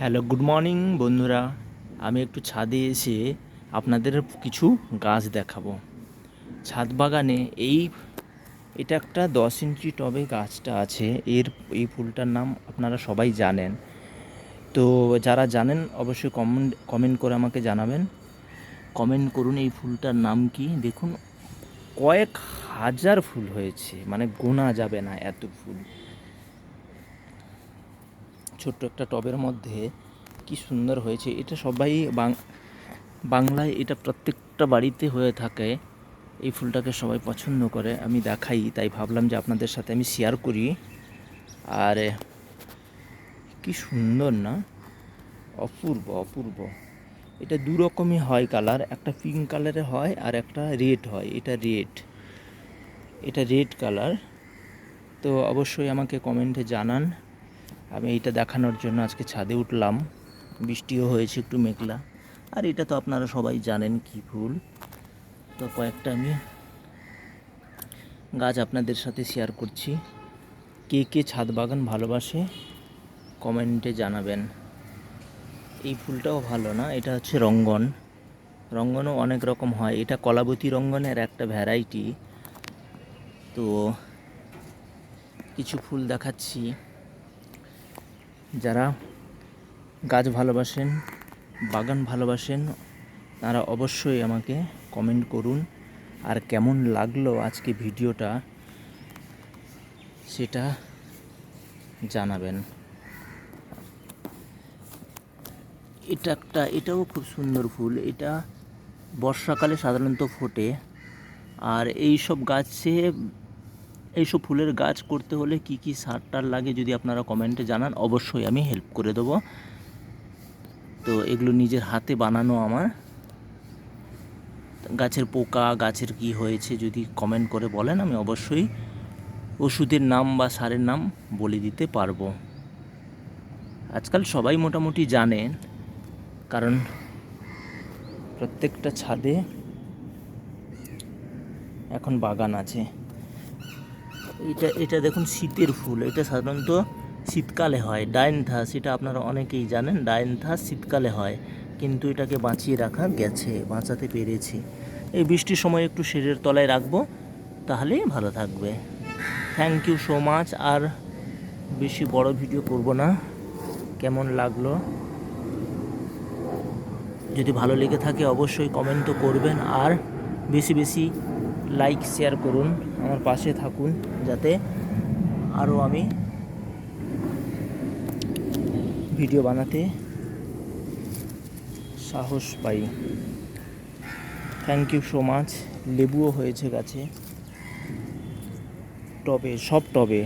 Hello, good morning বন্ধুরা। আমি একটু ছাদে এসে আপনাদের কিছু গাছ দেখাবো। ছাদ বাগানে এই, এটা একটা দশ ইঞ্চি টবে গাছটা আছে। এর, এই ফুলটার নাম আপনারা সবাই জানেন। তো যারা জানেন, অবশ্যই কমেন্ট কমেন্ট করে আমাকে জানাবেন। কমেন্ট করুন এই ফুলটার নাম কি। দেখুন, কয়েক হাজার ফুল হয়েছে। মানে গোনা যাবে না এত ফুল। ছোট্ট একটা টবের মধ্যে কি সুন্দর হয়েছে। এটা সবাই বাংলায় এটা প্রত্যেকটা বাড়িতে হয়ে থাকে। এই ফুলটাকে সবাই পছন্দ করে। আমি দেখাই, তাই ভাবলাম যে আপনাদের সাথে আমি শেয়ার করি। আর কি সুন্দর না? অপূর্ব অপূর্ব। এটা দু রকমই হয় কালার একটা পিঙ্ক কালারে হয় আর একটা রেড হয়। এটা রেড এটা রেড কালার তো অবশ্যই আমাকে কমেন্টে জানান। আমি এইটা দেখানোর জন্য আজকে ছাদে উঠলাম। বৃষ্টিও হয়েছে একটু মেঘলা। আর এটা তো আপনারা সবাই জানেন কি ফুল তো কয়েকটা আমি গাছ আপনাদের সাথে শেয়ার করছি। কে কে ছাদ বাগান ভালোবাসে কমেন্টে জানাবেন। এই ফুলটাও ভালো না, এটা হচ্ছে রঙ্গন। রঙ্গনও অনেক রকম হয়। এটা কলাবতী রঙ্গনের একটা ভ্যারাইটি তো কিছু ফুল দেখাচ্ছি। যারা গাছ ভালোবাসেন, বাগান ভালোবাসেন, তারা অবশ্যই আমাকে কমেন্ট করুন। আর কেমন লাগল আজকে ভিডিওটা, সেটা জানাবেন। এটা একটা, এটাও খুব সুন্দর ফুল। এটা বর্ষাকালে সাধারণত ফোটে। আর এই সব গাছে এইসব ফুলের গাছ করতে হলে কি কি সার টার লাগে যদি আপনারা কমেন্টে জানান, অবশ্যই আমি হেল্প করে দেবো। তো এগুলো নিজের হাতে বানানো আমার। গাছের পোকা, গাছের কি হয়েছে যদি কমেন্ট করে বলেন, আমি অবশ্যই ওষুধের নাম বা সারের নাম বলে দিতে পারব। আজকাল সবাই মোটামুটি জানেন কারণ প্রত্যেকটা ছাদে এখন বাগান আছে। এটা এটা দেখুন শীতের ফুল। এটা সাধারণত শীতকালে হয়। ডাইনথাস এটা আপনারা অনেকেই জানেন ডাইনথাস শীতকালে হয়। কিন্তু এটাকে বাঁচিয়ে রাখা গেছে, বাঁচাতে পেরেছি। এই বৃষ্টির সময় একটু শেডের তলায় রাখব, তাহলেই ভালো থাকবে। থ্যাংক ইউ সো মাচ আর বেশি বড় ভিডিও করব না। কেমন লাগল? যদি ভালো লেগে থাকে, অবশ্যই কমেন্টও করবেন, আর বেশি বেশি লাইক শেয়ার করুন। আমার পাশে থাকুন যাতে আরও আমি ভিডিও বানাতে সাহস পাই। থ্যাংক ইউ সো মাচ লেবুও হয়েছে গাছে। টবে, সব টবে।